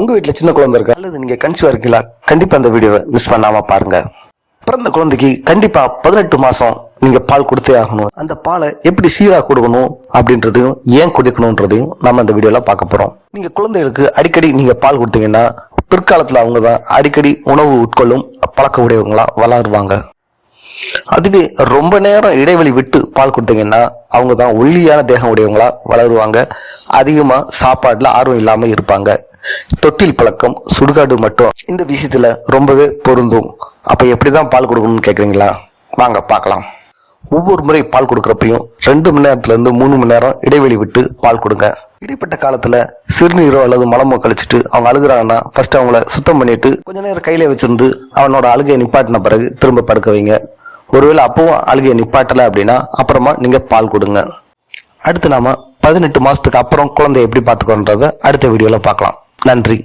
உங்கள் வீட்டில் சின்ன குழந்தை இருக்கா? அல்லது நீங்கள் கன்சீவா இருக்கீங்களா? கண்டிப்பாக அந்த வீடியோவை மிஸ் பண்ணாமல் பாருங்கள் பிறந்த குழந்தைக்கு கண்டிப்பாக பதினெட்டு மாதம் நீங்கள் பால் கொடுத்தே ஆகணும். அந்த பாலை எப்படி சீராக கொடுக்கணும் அப்படின்றதையும் ஏன் குடிக்கணுன்றதையும் நம்ம இந்த வீடியோவில் பார்க்க போகிறோம் நீங்கள் குழந்தைகளுக்கு அடிக்கடி நீங்கள் பால் கொடுத்தீங்கன்னா பிற்காலத்தில் அவங்க தான் அடிக்கடி உணவு உட்கொள்ளும் பழக்க உடையவங்களாக வளருவாங்க. அதுவே ரொம்ப நேரம் இடைவெளி விட்டு பால் கொடுத்தீங்கன்னா அவங்க தான் ஒல்லியான தேகம் உடையவங்களா வளருவாங்க. அதிகமாக சாப்பாட்டில் ஆர்வம் இல்லாமல் இருப்பாங்க. தொட்டில் பழக்கம் சுடுகாடு மட்டும் இந்த விஷயத்துல ரொம்பவே பொருந்தும். அப்போ எப்படி தான் பால் கொடுக்கணும்னு கேட்குறீங்களா வாங்க பார்க்கலாம். ஒவ்வொரு முறை பால் கொடுக்குறப்பையும் ரெண்டு மணி நேரத்துலேருந்து மூணு மணி நேரம் இடைவெளி விட்டு பால் கொடுங்க. இடைப்பட்ட காலத்தில் சிறுநீரோ அல்லது மலமோ கழிச்சிட்டு அவங்க அழுகுறாங்கன்னா ஃபர்ஸ்ட் அவங்கள சுத்தம் பண்ணிட்டு கொஞ்ச நேரம் கையில வச்சிருந்து அவனோட அழுகையை நிப்பாட்டின பிறகு திரும்ப படுக்க வைங்க. ஒருவேளை அப்பவும் அழுகையை நிப்பாட்டலை அப்படின்னா அப்புறமா நீங்கள் பால் கொடுங்க. அடுத்து நாம பதினெட்டு மாதத்துக்கு அப்புறம் குழந்தைய எப்படி பார்த்துக்கோன்றத அடுத்த வீடியோவில் பார்க்கலாம். நன்றி.